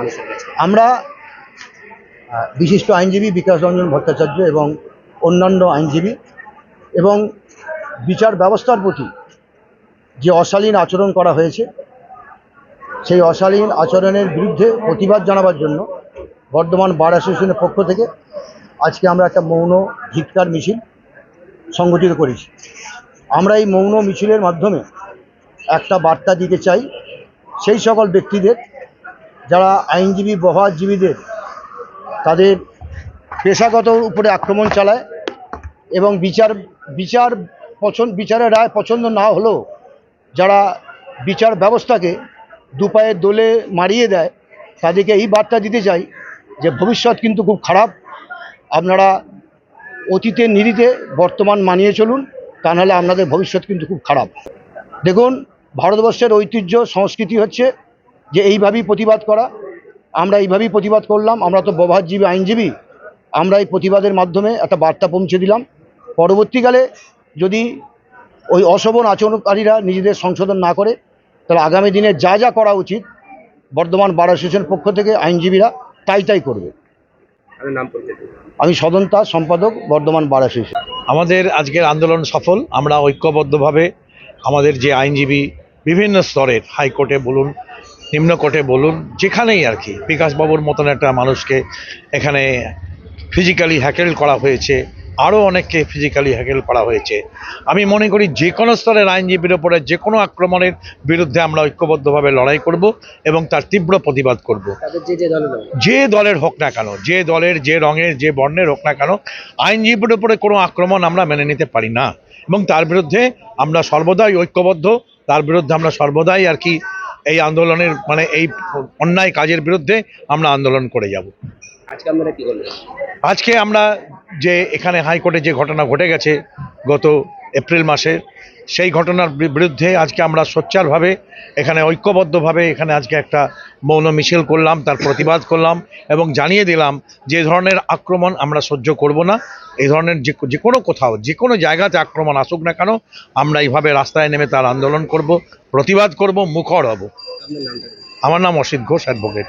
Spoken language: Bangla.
মানুষের কাছে আমরা বিশিষ্ট আইনজীবী বিকাশ রঞ্জন ভট্টাচার্য এবং অন্যান্য আইনজীবী এবং বিচার ব্যবস্থার প্রতি যে অশালীন আচরণ করা হয়েছে, সেই অশালীন আচরণের বিরুদ্ধে প্রতিবাদ জানাবার জন্য বর্ধমান বার অ্যাসোসিয়েশনের পক্ষ থেকে আজকে আমরা একটা মৌন ধিক্কার মিছিল সংগঠিত করেছি। আমরা এই মৌন মিছিলের মাধ্যমে একটা বার্তা দিতে চাই, সেই সকল ব্যক্তিদের যারা আইনজীবী বহাজীবীদের তাদের পেশাগত উপরে আক্রমণ চালায় এবং বিচার বিচার পছন্দ বিচারের রায় পছন্দ না হলেও যারা বিচার ব্যবস্থাকে দুপায়ে দোলে মারিয়ে দেয়, তাদেরকে এই বার্তা দিতে চাই যে ভবিষ্যৎ কিন্তু খুব খারাপ। আপনারা অতীতের নিরিতে বর্তমান মানিয়ে চলুন, তা নাহলে আপনাদের ভবিষ্যৎ কিন্তু খুব খারাপ। দেখুন, ভারতবর্ষের ঐতিহ্য, সংস্কৃতি হচ্ছে যে এইভাবেই প্রতিবাদ করা। আমরা এইভাবেই প্রতিবাদ করলাম। আমরা তো বভাতজীবী আইনজীবী আমরা এই প্রতিবাদের মাধ্যমে একটা বার্তা পৌঁছে দিলাম। পরবর্তীকালে যদি ওই অশোভন আচরণকারীরা নিজেদের সংশোধন না করে তাহলে আগামী দিনে যা যা করা উচিত বর্ধমান বার অ্যাসোসিয়েশনের পক্ষ থেকে আইনজীবীরা তাই তাই করবে। আমি সদন্তা সম্পাদক বর্ধমান বার অ্যাসোসিয়েশন। আমাদের আজকের আন্দোলন সফল। আমরা ঐক্যবদ্ধভাবে আমাদের যে আইনজীবী বিভিন্ন স্তরের হাইকোর্টে বলুন নিম্ন কোর্টে বলুন যেখানেই আর কি বিকাশবাবুর মতন একটা মানুষকে এখানে ফিজিক্যালি হ্যাকেল করা হয়েছে আরও অনেককে ফিজিক্যালি হ্যাকেল করা হয়েছে। আমি মনে করি যে কোনো স্তরের আইনজীবীর ওপরে যে কোনো আক্রমণের বিরুদ্ধে আমরা ঐক্যবদ্ধভাবে লড়াই করব এবং তার তীব্র প্রতিবাদ করব। যে দলের হোক না কেন যে দলের যে রঙের যে বর্ণের হোক না কেন আইনজীবীর ওপরে কোনো আক্রমণ আমরা মেনে নিতে পারি না। এবং তার বিরুদ্ধে আমরা সর্বদাই ঐক্যবদ্ধ তার বিরুদ্ধে আমরা সর্বদাই আর কি এই আন্দোলনের মানে এই অন্যায় কাজের বিরুদ্ধে আমরা আন্দোলন করে যাব। আজকে আমরা যে এখানে হাইকোর্টে যে ঘটনা ঘটে গেছে গত এপ্রিল মাসে সেই ঘটনার বিরুদ্ধে আজকে আমরা সোচ্চারভাবে, এখানে ঐক্যবদ্ধভাবে, এখানে আজকে একটা মৌন মিছিল করলাম, তার প্রতিবাদ করলাম এবং জানিয়ে দিলাম যে ধরনের আক্রমণ আমরা সহ্য করব না, এই ধরনের যে যে কোনো কোথাও, যে কোনো জায়গাতে আক্রমণ আসুক না কেন, আমরা এইভাবে রাস্তায় নেমে তার আন্দোলন করব, প্রতিবাদ করব, মুখর হব। আমার নাম অসিত ঘোষ, অ্যাডভোকেট।